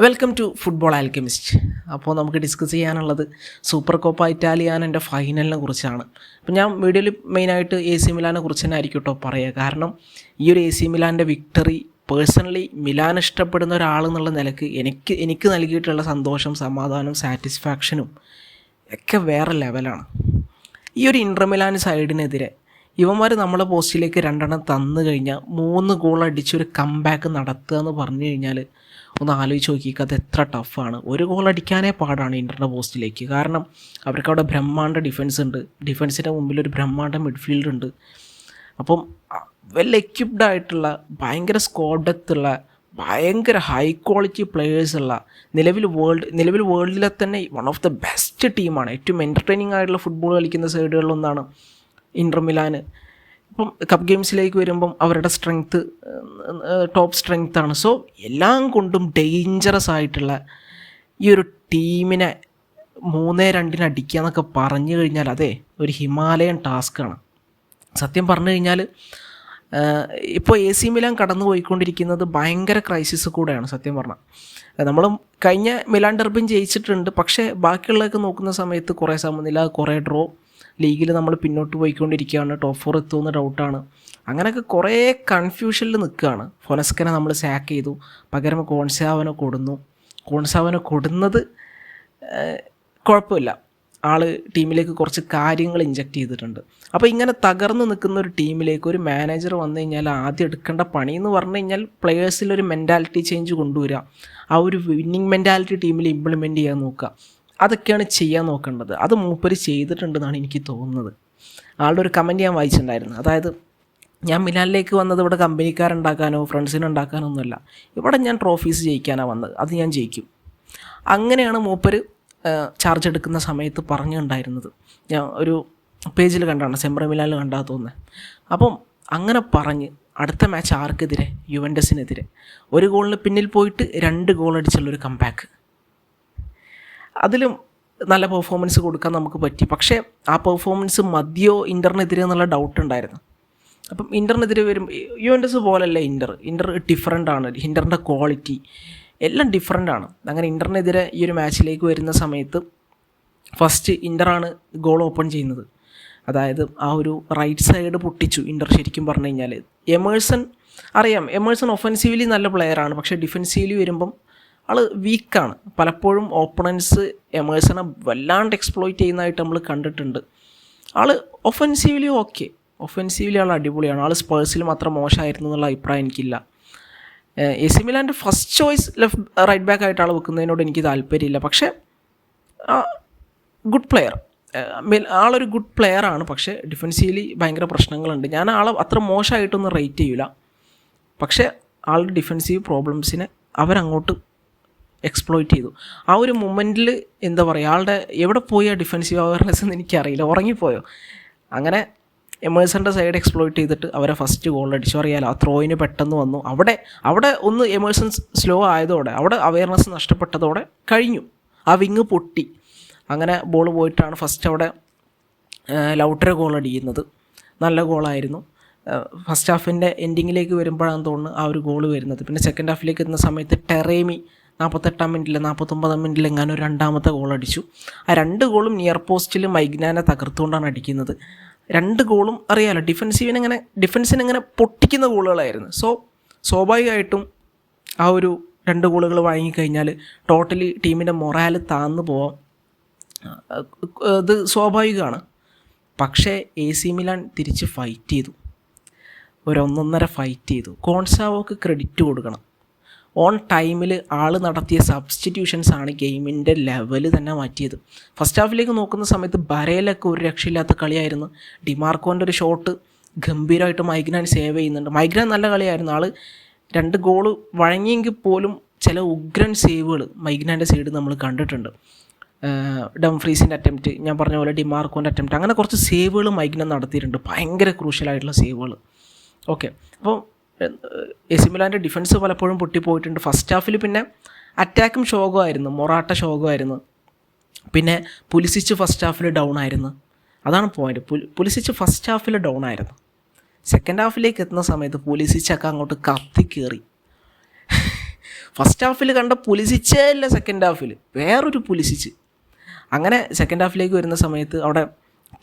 Welcome to football alchemist അപ്പോൾ നമുക്ക് discuss ചെയ്യാനുള്ളത് സൂപ്പർ കോപ്പ ഇറ്റാലിയാനന്റെ ഫൈനലിനെ കുറിച്ചാണ്. അപ്പോൾ ഞാൻ വീഡിയോയിൽ മെയിനായിട്ട് എ സി മിലാനെ കുറിച്ച് തന്നെ ആയിരിക്കും കേട്ടോ പറയുക കാരണം ഈ ഒരു എ സി മിലാന്റെ വിക്ടറി പേഴ്സണലി മിലാൻ ഇഷ്ടപ്പെടുന്ന ഒരാൾ എന്നുള്ള നിലയ്ക്ക് എനിക്ക് എനിക്ക് നൽകിയിട്ടുള്ള സന്തോഷം സമാധാനം സാറ്റിസ്ഫാക്ഷനും ഒക്കെ വേറെ ലെവലാണ് ഈ ഒരു ഇന്റർ മിലാൻ സൈഡിനെതിരെ ഇവന്മാർ നമ്മളെ പോസ്റ്റിലേക്ക് രണ്ടെണ്ണം തന്നു കഴിഞ്ഞാൽ മൂന്ന് ഗോൾ അടിച്ച് ഒരു കംബാക്ക് നടത്തുക എന്ന് പറഞ്ഞു കഴിഞ്ഞാൽ ഒന്ന് ആലോചിച്ച് നോക്കിക്കുക അത് എത്ര ടഫാണ് ഒരു ഗോൾ അടിക്കാനേ പാടാണ് ഇന്ററിന്റെ പോസ്റ്റിലേക്ക് കാരണം അവർക്ക് അവിടെ ബ്രഹ്മാണ്ട ഡിഫൻസ് ഉണ്ട്. ഡിഫൻസിന്റെ മുമ്പിൽ ഒരു ബ്രഹ്മാണ്ട മിഡ്ഫീൽഡ് ഉണ്ട്. അപ്പം വെൽ എക്യുപ്ഡ് ആയിട്ടുള്ള ഭയങ്കര സ്കോഡത്തുള്ള ഭയങ്കര ഹൈ ക്വാളിറ്റി പ്ലെയേഴ്സ് ഉള്ള നിലവിൽ വേൾഡ് നിലവിൽ വേൾഡിലെ തന്നെ വൺ ഓഫ് ദ ബെസ്റ്റ് ടീമാണ് ഏറ്റവും എന്റർടൈനിങ് ആയിട്ടുള്ള ഫുട്ബോൾ കളിക്കുന്ന സൈഡുകളിലൊന്നാണ് ഇന്റർ മിലാന്. ഇപ്പം കപ്പ് ഗെയിംസിലേക്ക് വരുമ്പം അവരുടെ സ്ട്രെങ്ത്ത് ടോപ്പ് സ്ട്രെങ്ത് ആണ്. സോ എല്ലാം കൊണ്ടും ഡേഞ്ചറസ് ആയിട്ടുള്ള ഈ ഒരു ടീമിനെ മൂന്നേ രണ്ടിന് അടിക്കുക എന്നൊക്കെ പറഞ്ഞു കഴിഞ്ഞാൽ അതെ ഒരു ഹിമാലയൻ ടാസ്ക്കാണ് സത്യം പറഞ്ഞു കഴിഞ്ഞാൽ ഇപ്പോൾ എ സി മിലാൻ കടന്നു പോയിക്കൊണ്ടിരിക്കുന്നത് ഭയങ്കര ക്രൈസിസ് കൂടെയാണ് സത്യം പറഞ്ഞാൽ നമ്മൾ കഴിഞ്ഞ മിലാൻ ഡർബിൻ ജയിച്ചിട്ടുണ്ട് പക്ഷേ ബാക്കിയുള്ളതൊക്കെ നോക്കുന്ന സമയത്ത് കുറേ സമനില കുറേ ഡ്രോ ലീഗിൽ നമ്മൾ പിന്നോട്ട് പോയിക്കൊണ്ടിരിക്കുകയാണ്. ടോപ്പ് ഫോർ എത്തുമെന്ന് ഡൗട്ടാണ് അങ്ങനെയൊക്കെ കുറേ കൺഫ്യൂഷനിൽ നിൽക്കുകയാണ്. ഫൊനസ്കനെ നമ്മൾ സാക്ക് ചെയ്തു. പകരം കോൺസാവനെ കൊടുന്നു. കോൺസാവനെ കൊടുന്നത് കുഴപ്പമില്ല. ആൾ ടീമിലേക്ക് കുറച്ച് കാര്യങ്ങൾ ഇഞ്ചക്ട് ചെയ്തിട്ടുണ്ട്. അപ്പോൾ ഇങ്ങനെ തകർന്നു നിൽക്കുന്ന ഒരു ടീമിലേക്ക് ഒരു മാനേജർ വന്നു കഴിഞ്ഞാൽ ആദ്യം എടുക്കേണ്ട പണി എന്ന് പറഞ്ഞു കഴിഞ്ഞാൽ പ്ലെയേഴ്സിലൊരു മെന്റാലിറ്റി ചേഞ്ച് കൊണ്ടുവരിക. ആ ഒരു വിന്നിങ് മെന്റാലിറ്റി ടീമിൽ ഇംപ്ലിമെന്റ് ചെയ്യാൻ നോക്കുക. അതൊക്കെയാണ് ചെയ്യാൻ നോക്കേണ്ടത്. അത് മൂപ്പര് ചെയ്തിട്ടുണ്ടെന്നാണ് എനിക്ക് തോന്നുന്നത്. ആളുടെ ഒരു കമന്റ് ഞാൻ വായിച്ചിട്ടുണ്ടായിരുന്നു. അതായത് ഞാൻ മിലാനിലേക്ക് വന്നത് ഇവിടെ കമ്പനിക്കാരുണ്ടാക്കാനോ ഫ്രണ്ട്സിനെ ഉണ്ടാക്കാനോ ഒന്നുമല്ല ഇവിടെ ഞാൻ ട്രോഫീസ് ജയിക്കാനാണ് വന്നത്. അത് ഞാൻ ജയിക്കും. അങ്ങനെയാണ് മൂപ്പര് ചാർജ് എടുക്കുന്ന സമയത്ത് പറഞ്ഞിട്ടുണ്ടായിരുന്നത്. ഞാൻ ഒരു പേജിൽ കണ്ടാണ് സെംബ്ര മിലാനിൽ കണ്ടാ തോന്നുന്നത് അപ്പം അങ്ങനെ പറഞ്ഞ് അടുത്ത മാച്ച് ആർക്കെതിരെ? യുവൻഡസിനെതിരെ. ഒരു ഗോളിന് പിന്നിൽ പോയിട്ട് രണ്ട് ഗോൾ അടിച്ചുള്ളൊരു കംബാക്ക് അതിലും നല്ല പെർഫോമൻസ് കൊടുക്കാൻ നമുക്ക് പറ്റി. പക്ഷേ ആ പെർഫോമൻസ് മതിയോ ഇന്ററിനെതിരെ എന്നുള്ള ഡൗട്ട് ഉണ്ടായിരുന്നു. അപ്പം ഇന്ററിനെതിരെ വരും എസ് പോലല്ല ഇന്റർ ഇന്റർ ഡിഫറെന്റ് ആണ്. ഇന്ററിന്റെ ക്വാളിറ്റി എല്ലാം ഡിഫറെന്റ് ആണ്. അങ്ങനെ ഇന്ററിനെതിരെ ഈ ഒരു മാച്ചിലേക്ക് വരുന്ന സമയത്ത് ഫസ്റ്റ് ഇന്ററാണ് ഗോൾ ഓപ്പൺ ചെയ്യുന്നത്. അതായത് ആ ഒരു റൈറ്റ് സൈഡ് പൊട്ടിച്ചു ഇന്റർ ശരിക്കും പറഞ്ഞു കഴിഞ്ഞാൽ എമേഴ്സൺ അറിയാം എമേഴ്സൺ ഒഫൻസീവ്ലി നല്ല പ്ലെയറാണ് പക്ഷേ ഡിഫെൻസീവ്ലി വരുമ്പം ആൾ വീക്കാണ് പലപ്പോഴും ഓപ്പണൻസ് എമേഴ്സനെ വല്ലാണ്ട് എക്സ്പ്ലോയിറ്റ് ചെയ്യുന്നതായിട്ട് നമ്മൾ കണ്ടിട്ടുണ്ട്. ആൾ ഒഫൻസീവ്ലി ഓക്കെ ഒഫൻസീവ്ലി ആൾ അടിപൊളിയാണ്. ആൾ സ്പേഴ്സിൽ മാത്രം മോശമായിരുന്നു എന്നുള്ള അഭിപ്രായം എനിക്കില്ല. A C മിലാന്റെ first choice left right back ആയിട്ട് ആൾ വെക്കുന്നതിനോട് എനിക്ക് താല്പര്യമില്ല. പക്ഷേ ഗുഡ് പ്ലെയർ ആളൊരു ഗുഡ് പ്ലെയർ ആണ്. പക്ഷേ ഡിഫൻസീവ്ലി ഭയങ്കര പ്രശ്നങ്ങളുണ്ട്. ഞാൻ ആളെ അത്ര മോശമായിട്ടൊന്നും റേറ്റ് ചെയ്യില്ല പക്ഷേ ആളുടെ ഡിഫൻസീവ് പ്രോബ്ലംസിനെ അവരങ്ങോട്ട് എക്സ്പ്ലോയിറ്റ് ചെയ്തു. ആ ഒരു മൊമെന്റിൽ എന്താ പറയുക ആളുടെ എവിടെ പോയി ആ ഡിഫൻസീവ് അവയർനെസ് എന്ന് എനിക്കറിയില്ല. ഉറങ്ങിപ്പോയോ? അങ്ങനെ എമേഴ്സന്റെ സൈഡ് എക്സ്പ്ലോയിറ്റ് ചെയ്തിട്ട് അവരെ ഫസ്റ്റ് ഗോൾ അടിച്ചു. അറിയാലോ ആ ത്രോയിന് പെട്ടെന്ന് വന്നു. അവിടെ അവിടെ ഒന്ന് എമേഴ്സൺ സ്ലോ ആയതോടെ അവിടെ അവയർനെസ് നഷ്ടപ്പെട്ടതോടെ കഴിഞ്ഞു. ആ വിങ് പൊട്ടി. അങ്ങനെ ബോൾ പോയിട്ടാണ് ഫസ്റ്റ് അവിടെ ലൗട്ടറെ ഗോൾ അടിക്കുന്നത്. നല്ല ഗോളായിരുന്നു ഫസ്റ്റ് ഹാഫിന്റെ എൻഡിങ്ങിലേക്ക് വരുമ്പോഴാണ് തോന്നുന്നു ആ ഒരു ഗോൾ വരുന്നത്. പിന്നെ സെക്കൻഡ് ഹാഫിലേക്ക് എത്തുന്ന സമയത്ത് ടെറേമി നാൽപ്പത്തെട്ടാം മിനിറ്റിൽ നാൽപ്പത്തൊമ്പതാം മിനിറ്റിൽ എങ്ങാനും രണ്ടാമത്തെ ഗോൾ അടിച്ചു. ആ രണ്ട് ഗോളും നിയർ പോസ്റ്റിൽ മൈഗ്നാനെ തകർത്തുകൊണ്ടാണ് അടിക്കുന്നത്. രണ്ട് ഗോളും അറിയാലോ ഡിഫൻസീവിനെ ഇങ്ങനെ പൊട്ടിക്കുന്ന ഗോളുകളായിരുന്നു സോ സ്വാഭാവികമായിട്ടും ആ ഒരു രണ്ട് ഗോളുകൾ വാങ്ങിക്കഴിഞ്ഞാൽ ടോട്ടലി ടീമിന്റെ മൊറാൽ താന്നു പോവാം. ഇത് സ്വാഭാവികമാണ്. പക്ഷേ എ സി മിലാൻ തിരിച്ച് ഫൈറ്റ് ചെയ്തു. ഒരു ഒന്നൊന്നര ഫൈറ്റ് ചെയ്തു. കോൺസാവോക്ക് ക്രെഡിറ്റ് കൊടുക്കണം. ഓൺ ടൈമിൽ ആൾ നടത്തിയ സബ്സ്റ്റിറ്റ്യൂഷൻസ് ആണ് ഗെയിമിന്റെ ലെവൽ തന്നെ മാറ്റിയത്. ഫസ്റ്റ് ഹാഫിലേക്ക് നോക്കുന്ന സമയത്ത് ബരയിലൊക്കെ ഒരു രക്ഷയില്ലാത്ത കളിയായിരുന്നു. ഡിമാർക്കോന്റെ ഒരു ഷോട്ട് ഗംഭീരമായിട്ട് മൈഗ്രാൻ സേവ് ചെയ്യുന്നുണ്ട്. മൈഗ്രാൻ നല്ല കളിയായിരുന്നു. ആൾ രണ്ട് ഗോൾ വഴങ്ങിയെങ്കിൽ പോലും ചില ഉഗ്രൻ സേവുകൾ മൈഗ്രാന്റെ സൈഡ് നമ്മൾ കണ്ടിട്ടുണ്ട്. ഡംഫ്രീസിന്റെ അറ്റംപ്റ്റ് ഞാൻ പറഞ്ഞ പോലെ ഡിമാർക്കോന്റെ അറ്റംപ്റ്റ് അങ്ങനെ കുറച്ച് സേവുകൾ മൈഗ്നൻ നടത്തിയിട്ടുണ്ട്. ഭയങ്കര ക്രൂഷ്യലായിട്ടുള്ള സേവുകൾ ഓക്കെ അപ്പോൾ എസിമിലാന്റെ ഡിഫൻസ് പലപ്പോഴും പൊട്ടിപ്പോയിട്ടുണ്ട്. ഫസ്റ്റ് ഹാഫിൽ പിന്നെ അറ്റാക്കും ശോകമായിരുന്നു മൊറാട്ട ശോകമായിരുന്നു പിന്നെ പുലിസിച്ച് ഫസ്റ്റ് ഹാഫിൽ ഡൗൺ ആയിരുന്നു. അതാണ് പോയിന്റ് പുലിസിച്ച് ഫസ്റ്റ് ഹാഫിൽ ഡൗൺ ആയിരുന്നു. സെക്കൻഡ് ഹാഫിലേക്ക് എത്തുന്ന സമയത്ത് പുലിസിച്ചൊക്കെ അങ്ങോട്ട് കത്തി കയറി ഫസ്റ്റ് ഹാഫിൽ കണ്ട പുലിസിച്ചേ അല്ല സെക്കൻഡ് ഹാഫിൽ വേറൊരു പുലിസിച്ച്. അങ്ങനെ സെക്കൻഡ് ഹാഫിലേക്ക് വരുന്ന സമയത്ത് അവിടെ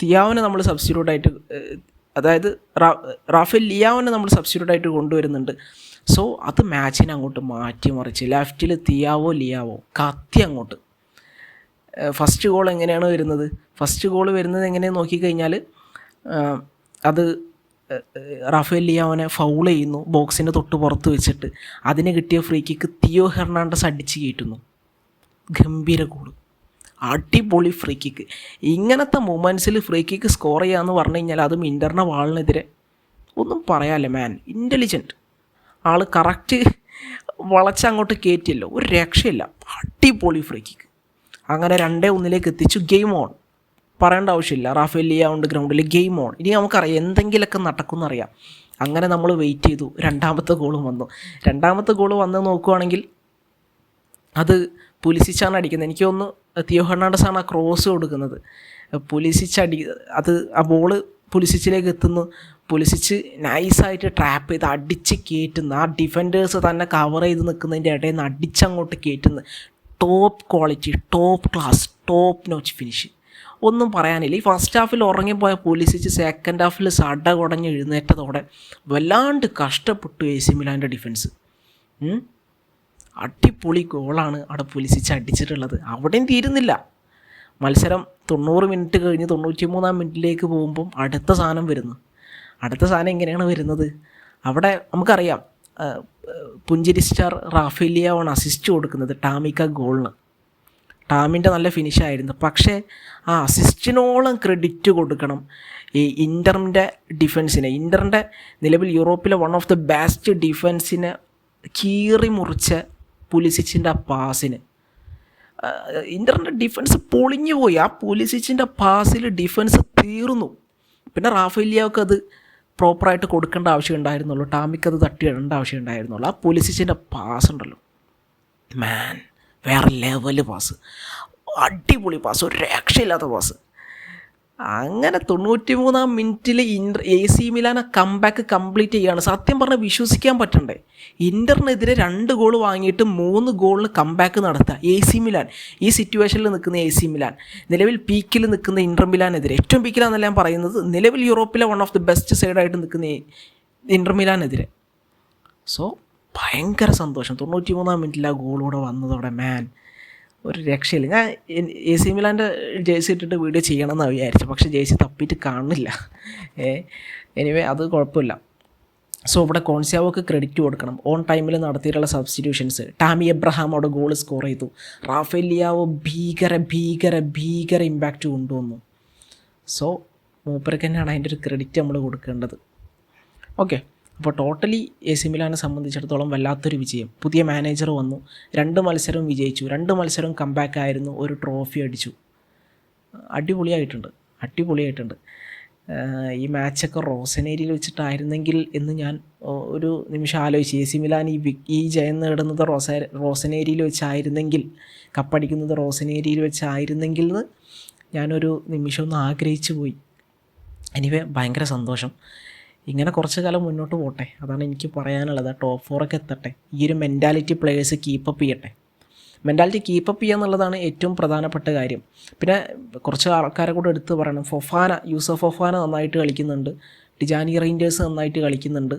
തിയാവിനെ നമ്മൾ സബ്സ്റ്റിറ്റ്യൂട്ട് ആയിട്ട് ഏഹ്, അതായത് റാഫേൽ ലിയാവിനെ നമ്മൾ സബ്സ്റ്റിറ്റ്യൂട്ട് ആയിട്ട് കൊണ്ടുവരുന്നുണ്ട്. സോ അത് മാച്ചിനെ അങ്ങോട്ട് മാറ്റിമറിച്ച് ലെഫ്റ്റിൽ തിയാവോ ലിയാവോ കത്തി അങ്ങോട്ട്. ഫസ്റ്റ് ഗോൾ എങ്ങനെയാണ് വരുന്നത്? ഫസ്റ്റ് ഗോൾ വരുന്നത് എങ്ങനെയാണ് നോക്കിക്കഴിഞ്ഞാൽ അത് റാഫേൽ ലിയാവനെ ഫൗൾ ചെയ്യുന്നു ബോക്സിന്റെ തൊട്ട് പുറത്ത് വെച്ചിട്ട്. അതിന് കിട്ടിയ ഫ്രീ കിക്ക് തിയോ ഹെർണാണ്ടസ് അടിച്ച് കയറ്റുന്നു. ഗംഭീര ഗോൾ അടിപൊളി ഫ്രീ കിക്ക് ഇങ്ങനത്തെ മൊമെന്റ്സിൽ ഫ്രീ കിക്ക് സ്കോർ ചെയ്യാമെന്ന് പറഞ്ഞു കഴിഞ്ഞാൽ അതും ഇന്റർണ വാളിനെതിരെ. ഒന്നും പറയാല്ലേ മാൻ ഇന്റലിജന്റ് ആൾ കറക്റ്റ് വളച്ചങ്ങോട്ട് കയറ്റിയല്ലോ ഒരു രക്ഷയില്ല. അടിപൊളി ഫ്രീ കിക്ക് അങ്ങനെ രണ്ടേ ഒന്നിലേക്ക് എത്തിച്ചു. ഗെയിം ഓൺ പറയേണ്ട ആവശ്യമില്ല. റാഫേൽ ലിയാവുണ്ട് ഗ്രൗണ്ടിൽ ഗെയിം ഓൺ ഇനി നമുക്കറിയാം എന്തെങ്കിലുമൊക്കെ നടക്കുമെന്നറിയാം അങ്ങനെ നമ്മൾ വെയിറ്റ് ചെയ്തു. രണ്ടാമത്തെ ഗോളും വന്നു. രണ്ടാമത്തെ ഗോൾ വന്ന് നോക്കുവാണെങ്കിൽ അത് പുലിസിച്ചാണ് അടിക്കുന്നത്. എനിക്ക് തോന്നുന്നു തിയോ ഹെർണാണ്ടസാണ് ആ ക്രോസ് കൊടുക്കുന്നത്. പുലിസിച്ച് അടി അത് ആ ബോൾ പുലിസിച്ചിലേക്ക് എത്തുന്നു. പുലിസിച്ച് നൈസായിട്ട് ട്രാപ്പ് ചെയ്ത് അടിച്ച് കയറ്റുന്നു ആ ഡിഫൻഡേഴ്സ് തന്നെ കവർ ചെയ്ത് നിൽക്കുന്നതിന്റെ ഇടയിൽ നിന്ന് അടിച്ചങ്ങോട്ട് കയറ്റുന്നു top quality top class top notch finish ഒന്നും പറയാനില്ല. ഈ ഫസ്റ്റ് ഹാഫിൽ ഉറങ്ങിപ്പോയ പുലിസിച്ച് സെക്കൻഡ് ഹാഫിൽ സട കുടഞ്ഞ് എഴുന്നേറ്റതോടെ വല്ലാണ്ട് കഷ്ടപ്പെട്ടു എ സി മിലാന്റെ ഡിഫൻസ്? അടിപൊളി ഗോളാണ് അവിടെ പുലിസിച്ച് അടിച്ചിട്ടുള്ളത്. അവിടെയും തീരുന്നില്ല. മത്സരം തൊണ്ണൂറ് മിനിറ്റ് കഴിഞ്ഞ് തൊണ്ണൂറ്റി മൂന്നാം മിനിറ്റിലേക്ക് പോകുമ്പം അടുത്ത സാധനം വരുന്നു. അടുത്ത സാധനം എങ്ങനെയാണ് വരുന്നത്? അവിടെ നമുക്കറിയാം പുഞ്ചിരി സ്റ്റാർ റാഫേലിയാവാണ് അസിസ്റ്റ് കൊടുക്കുന്നത് ടാമിക്ക ഗോളിന്. ടാമിന്റെ നല്ല ഫിനിഷായിരുന്നു പക്ഷേ ആ അസിസ്റ്റിനോളം ക്രെഡിറ്റ് കൊടുക്കണം ഈ ഇന്ററിന്റെ ഡിഫൻസിനെ ഇന്ററിന്റെ നിലവിൽ യൂറോപ്പിലെ വൺ ഓഫ് ദി ബെസ്റ്റ് ഡിഫൻസിനെ കീറി മുറിച്ച പുലിസിച്ചിന്റെ ആ പാസിന് ഇന്ററിന്റെ ഡിഫൻസ് പൊളിഞ്ഞു പോയി. ആ പുലിസിച്ചിന്റെ പാസിൽ ഡിഫൻസ് തീർന്നു. പിന്നെ റാഫേലിയാവൊക്കെ അത് പ്രോപ്പറായിട്ട് കൊടുക്കേണ്ട ആവശ്യം ഉണ്ടായിരുന്നുള്ളൂ. ടാമിക്ക് അത് തട്ടിയിടേണ്ട ആവശ്യം ഉണ്ടായിരുന്നുള്ളൂ. ആ പുലിസിച്ചിന്റെ പാസ് ഉണ്ടല്ലോ. മാൻ വേറെ ലെവൽ പാസ് അടിപൊളി പാസ് ഒരു രക്ഷയില്ലാത്ത പാസ് അങ്ങനെ തൊണ്ണൂറ്റി മൂന്നാം മിനിറ്റിൽ ഇന്റർ എ സി മിലാന കംബാക്ക് കംപ്ലീറ്റ് ചെയ്യുകയാണ് സത്യം പറഞ്ഞാൽ വിശ്വസിക്കാൻ പറ്റണ്ടേ. ഇന്ററിനെതിരെ രണ്ട് ഗോൾ വാങ്ങിയിട്ട് മൂന്ന് ഗോളിന് കംബാക്ക് നടത്തുക എ സി മിലാൻ. ഈ സിറ്റുവേഷനിൽ നിൽക്കുന്ന എ സി മിലാൻ. നിലവിൽ പീക്കിൽ നിൽക്കുന്ന ഇന്റർ മിലാനെതിരെ. ഏറ്റവും പീക്കിലാണെന്നല്ല ഞാൻ പറയുന്നത്. നിലവിൽ യൂറോപ്പിലെ വൺ ഓഫ് ദി ബെസ്റ്റ് സൈഡായിട്ട് നിൽക്കുന്ന ഇന്റർ മിലാനെതിരെ. സോ ഭയങ്കര സന്തോഷം. തൊണ്ണൂറ്റി മൂന്നാം മിനിറ്റിൽ ആ ഗോളൂടെ വന്നതോടെ മാൻ ഒരു രക്ഷയില്ല. ഞാൻ എ സി മിലാന്റെ ജേഴ്സി ഇട്ടിട്ട് വീഡിയോ ചെയ്യണമെന്നാണ് വിചാരിച്ചു. പക്ഷേ ജേഴ്സി തപ്പിയിട്ട് കാണുന്നില്ല. ഏ എനിവേ അത് കുഴപ്പമില്ല. സോ ഇവിടെ കോൺസ്യാവോക്ക് ക്രെഡിറ്റ് കൊടുക്കണം. ഓൺ ടൈമിൽ നടത്തിയിട്ടുള്ള സബ്സ്റ്റിറ്റ്യൂഷൻസ്. ടാമി എബ്രഹാം അവിടെ ഗോൾ സ്കോർ ചെയ്തു. റാഫേൽ ലിയാവോ ഭീകര ഭീകര ഭീകര ഇമ്പാക്റ്റ് കൊണ്ടുവന്നു. സോ മൂപ്പർക്ക് തന്നെയാണ് അതിന്റെ ഒരു ക്രെഡിറ്റ് നമ്മൾ കൊടുക്കേണ്ടത്. ഓക്കെ. അപ്പോൾ ടോട്ടലി എ സി മിലാനെ സംബന്ധിച്ചിടത്തോളം വല്ലാത്തൊരു വിജയം. പുതിയ മാനേജർ വന്നു. രണ്ട് മത്സരവും വിജയിച്ചു. രണ്ട് മത്സരവും കംബാക്ക് ആയിരുന്നു. ഒരു ട്രോഫി അടിച്ചു. അടിപൊളിയായിട്ടുണ്ട്. അടിപൊളിയായിട്ടുണ്ട്. ഈ മാച്ചൊക്കെ റോസനേരിയിൽ വെച്ചിട്ടായിരുന്നെങ്കിൽ എന്ന് ഞാൻ ഒരു നിമിഷം ആലോചിച്ചു. എ സി മിലാൻ ഈ ഈ ജയം നേടുന്നത് റോസ റോസനേരിയിൽ വെച്ചായിരുന്നെങ്കിൽ കപ്പടിക്കുന്നത് റോസനേരിയിൽ വെച്ചായിരുന്നെങ്കിൽ ഞാനൊരു നിമിഷം ഒന്ന് ആഗ്രഹിച്ചു പോയി. എനിവേ ഭയങ്കര സന്തോഷം. ഇങ്ങനെ കുറച്ച് കാലം മുന്നോട്ട് പോട്ടെ. അതാണ് എനിക്ക് പറയാനുള്ളത്. ടോപ്പ് ഫോറൊക്കെ എത്തട്ടെ. ഈ ഒരു മെന്റാലിറ്റി പ്ലേയേഴ്സ് കീപ്പപ്പ് ചെയ്യട്ടെ. മെന്റാലിറ്റി കീപ്പപ്പ് ചെയ്യുക എന്നുള്ളതാണ് ഏറ്റവും പ്രധാനപ്പെട്ട കാര്യം. പിന്നെ കുറച്ച് ആൾക്കാരെ കൂടെ എടുത്ത് പറയണം. ഫൊഫാന യൂസഫ് ഫൊഫാന നന്നായിട്ട് കളിക്കുന്നുണ്ട്. ഡിജാനി റേഞ്ചേഴ്സ് നന്നായിട്ട് കളിക്കുന്നുണ്ട്.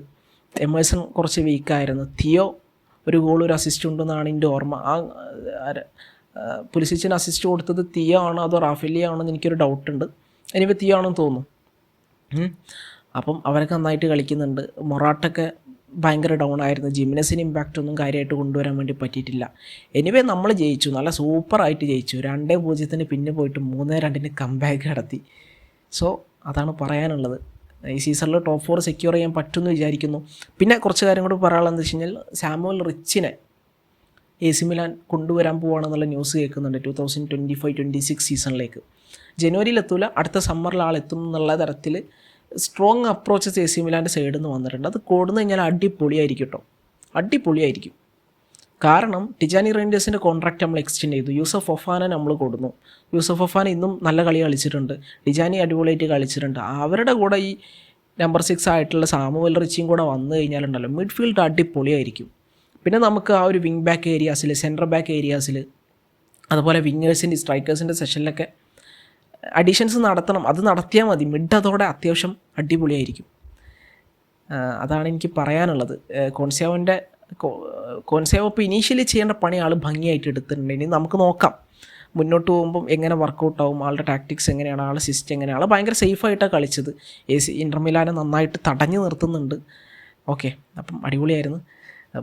എമേഴ്സൺ കുറച്ച് വീക്കായിരുന്നു തിയോ ഒരു ഗോൾ ഒരു അസിസ്റ്റ് ഉണ്ടെന്നാണ് എന്റെ ഓർമ്മ. ആ പുലിസിച്ചിന് അസിസ്റ്റ് കൊടുത്തത് തിയോ ആണോ അതോ റാഫേലിയ ആണോ എന്ന് എനിക്കൊരു ഡൗട്ടുണ്ട് എനിവേ തിയോ ആണെന്ന് തോന്നുന്നു. അപ്പം അവരൊക്കെ നന്നായിട്ട് കളിക്കുന്നുണ്ട്. മൊറാട്ടൊക്കെ ഭയങ്കര ഡൗൺ ആയിരുന്നു. ജിമിനസിന് ഇമ്പാക്റ്റ് ഒന്നും കാര്യമായിട്ട് കൊണ്ടുവരാൻ വേണ്ടി പറ്റിയിട്ടില്ല. എനിവേ നമ്മൾ ജയിച്ചു. നല്ല സൂപ്പറായിട്ട് ജയിച്ചു. രണ്ടേ പൂജ്യത്തിന് പിന്നെ പോയിട്ട് മൂന്നേ രണ്ടിന് കംബാക്ക് നടത്തി. സോ അതാണ് പറയാനുള്ളത്. ഈ സീസണിൽ ടോപ്പ് ഫോർ സെക്യൂർ ചെയ്യാൻ പറ്റുമെന്ന് വിചാരിക്കുന്നു. പിന്നെ കുറച്ച് കാര്യം കൂടി പറയാനുള്ളത് വെച്ച് കഴിഞ്ഞാൽ സാമുവൽ റിച്ചിനെ എ സി മിലാൻ കൊണ്ടുവരാൻ പോവുകയാണെന്നുള്ള ന്യൂസ് കേൾക്കുന്നുണ്ട് two thousand twenty five twenty six സീസണിലേക്ക് ജനുവരിയിൽ എത്തൂല. അടുത്ത സമ്മറിൽ ആളെത്തും എന്നുള്ള തരത്തിൽ സ്ട്രോങ് അപ്രോച്ചസ് എ സി മിലാന്റെ സൈഡിൽ നിന്ന് വന്നിട്ടുണ്ട്. അത് കൊടുന്നു കഴിഞ്ഞാൽ അടിപൊളിയായിരിക്കും കേട്ടോ അടിപൊളിയായിരിക്കും. കാരണം ടിജാനി റേഞ്ചേഴ്സിന്റെ കോൺട്രാക്റ്റ് നമ്മൾ എക്സ്റ്റെൻഡ് ചെയ്തു. യൂസഫ് ഒഫാനെ നമ്മൾ കൊടുന്നു. യൂസഫ് ഒഫാൻ ഇന്നും നല്ല കളി കളിച്ചിട്ടുണ്ട്. ടിജാനി അടിപൊളിയായിട്ട് കളിച്ചിട്ടുണ്ട്. അവരുടെ കൂടെ ഈ നമ്പർ സിക്സ് ആയിട്ടുള്ള സാമുവൽ റിച്ചിയും കൂടെ വന്നു കഴിഞ്ഞാലുണ്ടല്ലോ മിഡ്ഫീൽഡ് അടിപൊളിയായിരിക്കും. പിന്നെ നമുക്ക് ആ ഒരു വിങ് ബാക്ക് ഏരിയാസിൽ സെന്റർ ബാക്ക് ഏരിയാസിൽ അതുപോലെ വിങ്ങേഴ്സിന്റെ സ്ട്രൈക്കേഴ്സിന്റെ സെഷനിലൊക്കെ അഡീഷൻസ് നടത്തണം. അത് നടത്തിയാൽ മതി. മിഡ് അതോടെ അത്യാവശ്യം അടിപൊളിയായിരിക്കും. അതാണ് എനിക്ക് പറയാനുള്ളത്. കോൺസേവന്റെ കോൺസേവ് ഇപ്പോൾ ഇനീഷ്യലി ചെയ്യേണ്ട പണി ആൾ ഭംഗിയായിട്ട് എടുത്തിട്ടുണ്ട്. ഇനി നമുക്ക് നോക്കാം. മുന്നോട്ട് പോകുമ്പം എങ്ങനെ വർക്കൗട്ട് ആവും ആളുടെ ടാക്ടിക്സ് എങ്ങനെയാണ് ആളുടെ സിസ്റ്റം എങ്ങനെയാണ്. ആൾ ഭയങ്കര സേഫായിട്ടാണ് കളിച്ചത്. എ സി ഇന്റർമിലാനെ നന്നായിട്ട് തടഞ്ഞു നിർത്തുന്നുണ്ട്. ഓക്കെ അപ്പം അടിപൊളിയായിരുന്നു.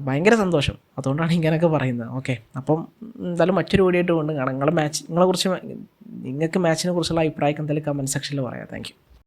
ഭയങ്കര സന്തോഷം. അതുകൊണ്ടാണ് ഇങ്ങനെയൊക്കെ പറയുന്നത്. ഓക്കെ അപ്പം എന്തായാലും മറ്റൊരു വീഡിയോ കൊണ്ട് കാണാം. നിങ്ങളെ മാച്ച് നിങ്ങളെ കുറിച്ച് നിങ്ങൾക്ക് മാച്ചിനെ കുറിച്ചുള്ള അഭിപ്രായം എന്തായാലും കമന്റ് സെക്ഷനിൽ പറയാം. താങ്ക്